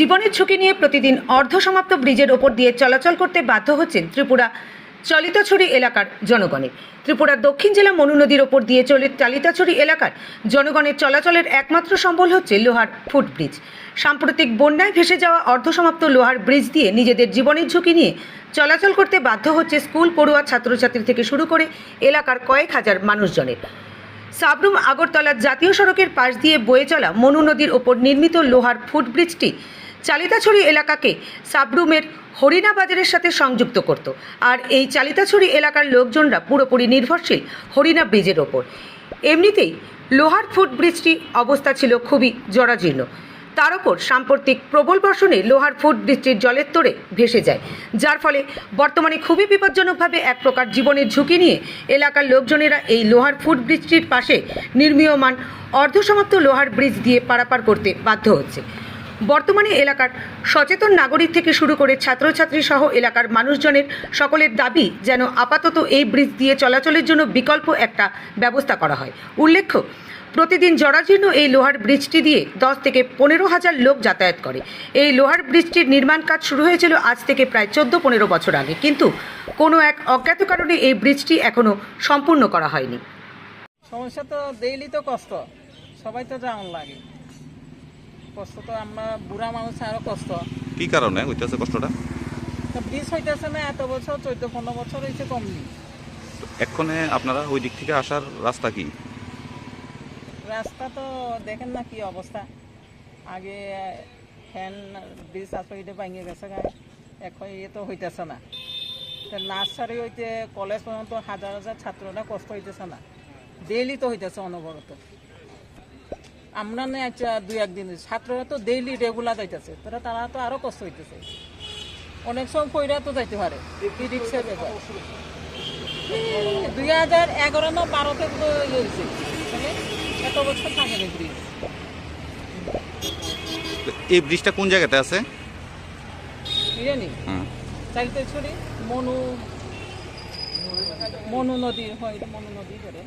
জীবনের ঝুঁকি নিয়ে প্রতিদিন অর্ধসমাপ্ত ব্রিজের ওপর দিয়ে চলাচল করতে বাধ্য হচ্ছেন ত্রিপুরা চলিতাছড়ি এলাকার জনগণের ত্রিপুরার দক্ষিণ জেলা মনু নদীর ওপর দিয়ে চলে চালিতাছড়ি এলাকার জনগণের চলাচলের একমাত্র সম্বল হচ্ছে লোহার ফুটব্রিজ। সাম্প্রতিক বন্যায় ভেসে যাওয়া অর্ধসমাপ্ত লোহার ব্রিজ দিয়ে নিজেদের জীবনের ঝুঁকি নিয়ে চলাচল করতে বাধ্য হচ্ছে স্কুল, পড়ুয়া, ছাত্রছাত্রী থেকে শুরু করে এলাকার কয়েক হাজার মানুষজনের। সাবরুম আগরতলা জাতীয় সড়কের পাশ দিয়ে বয়ে চলা মনু নদীর ওপর নির্মিত লোহার ফুটব্রিজটি চালিতাছড়ি এলাকাকে সাবরুমের হরিণা বাজারের সাথে সংযুক্ত করত। আর এই চালিতাছড়ি এলাকার লোকজনরা পুরোপুরি নির্ভরশীল হরিণা ব্রিজের ওপর। এমনিতেই লোহার ফুটব্রিজটি অবস্থা ছিল খুবই জরাজীর্ণ। তার ওপর সাম্প্রতিক প্রবল বর্ষণে লোহার ফুট ব্রিজটির জলের তোড়ে ভেসে যায়। যার ফলে বর্তমানে খুবই বিপজ্জনকভাবে এক প্রকার জীবনের ঝুঁকি নিয়ে এলাকার লোকজনেরা এই লোহার ফুট ব্রিজটির পাশে নির্মীয়মান অর্ধসমাপ্ত লোহার ব্রিজ দিয়ে পারাপার করতে বাধ্য হচ্ছে। বর্তমানে এলাকার সচেতন নাগরিক থেকে শুরু করে ছাত্রছাত্রী সহ এলাকার মানুষজনের সকলের দাবি যেন আপাতত এই ব্রিজ দিয়ে চলাচলের জন্য বিকল্প একটা ব্যবস্থা করা হয়। উল্লেখ্য, প্রতিদিন জরাজীর্ণ এই লোহার ব্রিজটি দিয়ে দশ থেকে পনেরো হাজার লোক যাতায়াত করে। এই লোহার ব্রিজটির নির্মাণ কাজ শুরু হয়েছিল আজ থেকে প্রায় চোদ্দ পনেরো বছর আগে। কিন্তু কোনো এক অজ্ঞাত কারণে এই ব্রিজটি এখনও সম্পূর্ণ করা হয়নি। সমস্যা তো ডেইলি তো কষ্ট। সবাই তো যেমন লাগে। কষ্ট তো আমরা বুড়া মানুষ আরও কষ্ট। কি কারণে হইতেছে কষ্টটা? ব্রিজ হইতেছে না এত বছর চোদ্দ পনেরো বছর হয়েছে কমনি এক্ষণে আপনারা ওই দিক থেকে আসার রাস্তা কি? রাস্তা তো দেখেন না কি অবস্থা আগে ফ্যান ব্রিজ আসলে এটা ভাঙিয়ে গেছে। এখন ইয়ে তো হইতেছে না। নার্সারি হইতে কলেজ পর্যন্ত হাজার হাজার ছাত্ররা কষ্ট হইতেছে না। ডেইলি তো হইতেছে অনবরত আমরা না আচ্ছা দুই একদিন ছাত্ররা তো ডেইলি রেগুলার যাইতেছে। তারা তারা তো আরও কষ্ট হইতেছে। অনেক সময় কইরা তো যাইতে পারে। ই ব্যাপার দুই হাজার এগারো না বারোতে তো ইয়ে হয়েছে মানে এত বছর থাকে না ব্রিজ এই ব্রিজটা কোন জায়গাতে আছে? বিরিয়ানি? চাইতে ছড়ি মনু মনু নদী হয় মনু নদী করে।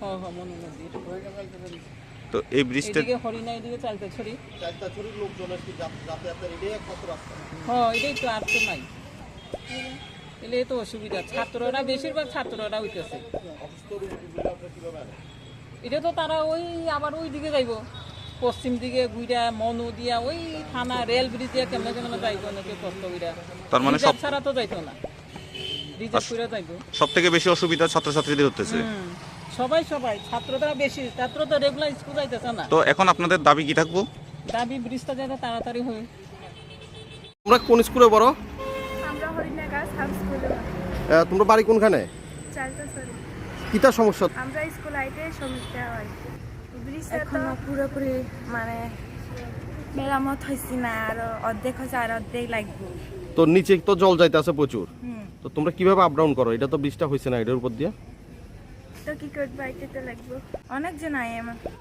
হ্যাঁ হ্যাঁ মনু নদী তো এই ব্রিজটা এদিকে হরিণা এদিকে চালতে ছড়ি হ্যাঁ এটাই তো আর তো নাই। এলে তো অসুবিধা। ছাত্ররা বেশিরভাগ ছাত্ররা হইতেছে। এটা তো তারা ওই আবার ওই দিকে যাইব। পশ্চিম দিকে ঘুরা মনু দিয়া ওই থানা রেল ব্রিজ দিয়া কেমনে কেমনে যাইব নাকি কষ্ট কইরা। তার মানে সব- ছাড়া তো যাইতো না। সব থেকে বেশি অসুবিধা ছাত্রছাত্রীদের হতেছে। সবাই সবাই ছাত্ররা বেশি ছাত্র তো রেগুলার স্কুল যাইতেছে না। তো এখন আপনাদের দাবি কি থাকব? দাবি ব্রিজটা যাতে তাড়াতাড়ি হয় তোমরা কোন স্কুলে পড়ো? আমরা স্কুলে আহ, তোমরা বাড়ি কোনখানে? চালতে সরি কিতা সমস্যা? আমরা স্কুল আইতে সমস্যা হয়। ব্রিজটা তো এখনও পুরোপুরি মানে মেরামত হয়েছে না আর অর্ধেক হয়েছে আর অর্ধেক লাগবে। তো নিচে তো জল যাইতে আছে প্রচুর তো তোমরা কীভাবে আপ ডাউন করো? এটা তো বৃষ্টিটা হয়েছে না এটার উপর দিয়ে? কি করব আইতে তো লাগবো। অনেকজন আয় আমার।